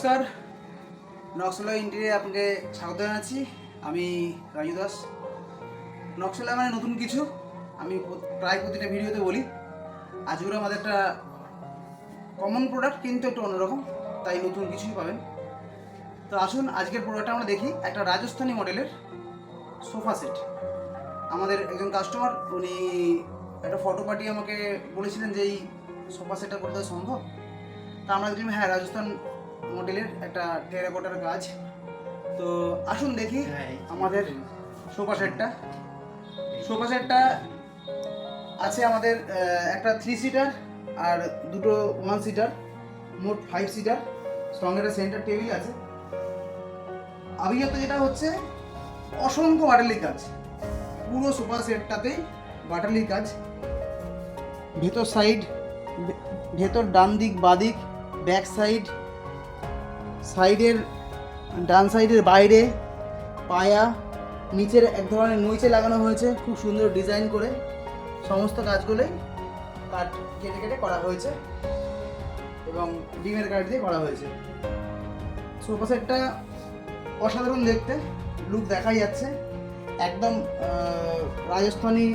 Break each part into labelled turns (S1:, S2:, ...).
S1: নমস্কার। নকশলা ইন্টিরিয়ার আপনাকে স্বাগত জানাচ্ছি। আমি রাজু দাস। নকশলা মানে নতুন কিছু। আমি প্রায় প্রতিটা ভিডিওতে বলি আজকের আমাদের একটা কমন প্রোডাক্ট কিন্তু একটু অন্যরকম, তাই নতুন কিছুই পাবেন। তো আসুন, আজকের প্রোডাক্টটা আমরা দেখি। একটা রাজস্থানী মডেলের সোফা সেট। আমাদের একজন কাস্টমার উনি একটা ফটো পাঠিয়ে আমাকে বলেছিলেন যে এই সোফা সেটটা করে দেওয়া সম্ভব। তা আমরা দেখলাম হ্যাঁ রাজস্থান মডেলের একটা টেরাকোটার কাজ তো আসুন দেখি আমাদের সোফা সেটটা সোফা সেটটা আছে আমাদের একটা থ্রি সিটার আর দুটো ওয়ান সিটার মোট ফাইভ সিটার সঙ্গে একটা সেন্টার টেবিল আছে। আবিগত যেটা হচ্ছে অসংখ্য বাটালি কাজ পুরো সোফা সেটটাতেই বাটালি কাজ ভেতর সাইড ভেতর ডান দিক বাদিক ব্যাক সাইড সাইডের, ডান সাইডের বাইরে পায়া, নিচের এক ধরনের নইচে লাগানো হয়েছে, খুব সুন্দর ডিজাইন করে সমস্ত কাজগুলোই কাঠ কেটে কেটে করা হয়েছে এবং ডিমের কাঠ দিয়ে করা হয়েছে। সোফা সেটটা অসাধারণ দেখতে, লুক দেখাই যাচ্ছে। একদম রাজস্থানী,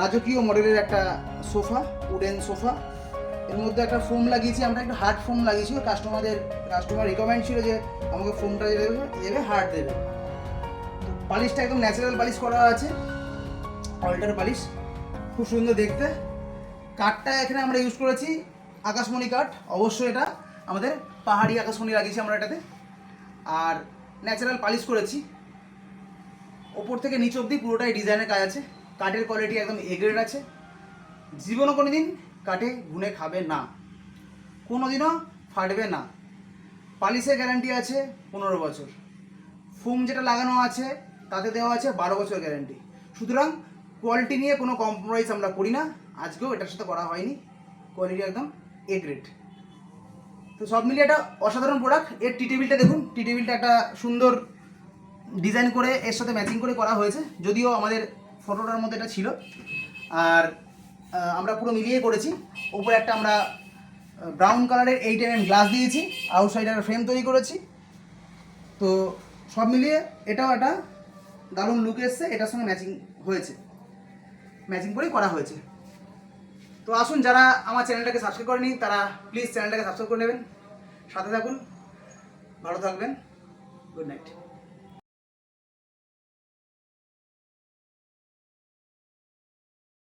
S1: রাজকীয় মডেলের একটা সোফা, উডেন সোফা। এর মধ্যে একটা ফোম লাগিয়েছি, আমরা একটা হার্ড ফোম লাগিয়েছি কাস্টমারদের কাস্টমার রিকমেন্ড ছিল যে আমাকে ফোমটা দেবে দেবে হার্ড দেবে। পালিশটা একদম ন্যাচারাল পালিশ করা আছে অল্টার পালিশ খুব সুন্দর দেখতে। কাঠটা এখানে আমরা ইউজ করেছি, আকাশমণি কাঠ অবশ্যই এটা আমাদের পাহাড়ি আকাশমণি লাগিয়েছি আমরা এটাতে। আর ন্যাচারাল পালিশ করেছি। ওপর থেকে নিচ অবধি পুরোটাই ডিজাইনের কাজ আছে। কাঠের কোয়ালিটি একদম এগ্রেড আছে। জীবনও কোনো দিন কাঠে গুনে খাবে না। কোনো দিনও ফাটবে না। পালিশের গ্যারান্টি আছে পনেরো বছর। ফোম যেটা লাগানো আছে, তাতে দেওয়া আছে বারো বছর গ্যারান্টি সুতরাং কোয়ালিটি নিয়ে কোনো কম্প্রোমাইজ আমরা করি না। আজকেও এটার সাথে করা হয়নি। কোয়ালিটি একদম এ গ্রেড তো সব মিলিয়ে একটা অসাধারণ প্রোডাক্টের টি টেবিলটা দেখুন টি টেবিলটা একটা সুন্দর ডিজাইন করে, এর সাথে ম্যাচিং করে করা হয়েছে। যদিও আমাদের ফটোটার মধ্যে এটা ছিল। আর আমরা পুরো মিলিয়ে করেছি। ওপরে একটা আমরা ব্রাউন কালারের এইট এম গ্লাস দিয়েছি আউটসাইড একটা ফ্রেম তৈরি করেছি। তো সব মিলিয়ে এটাও একটা দারুণ লুক এসছে, এটার সঙ্গে ম্যাচিং হয়েছে। ম্যাচিং করেই করা হয়েছে। তো আসুন যারা আমার চ্যানেলটাকে সাবস্ক্রাইব করেনি, তারা প্লিজ চ্যানেলটাকে সাবস্ক্রাইব করে নেবেন। সাথে থাকুন, ভালো থাকবেন গুড নাইট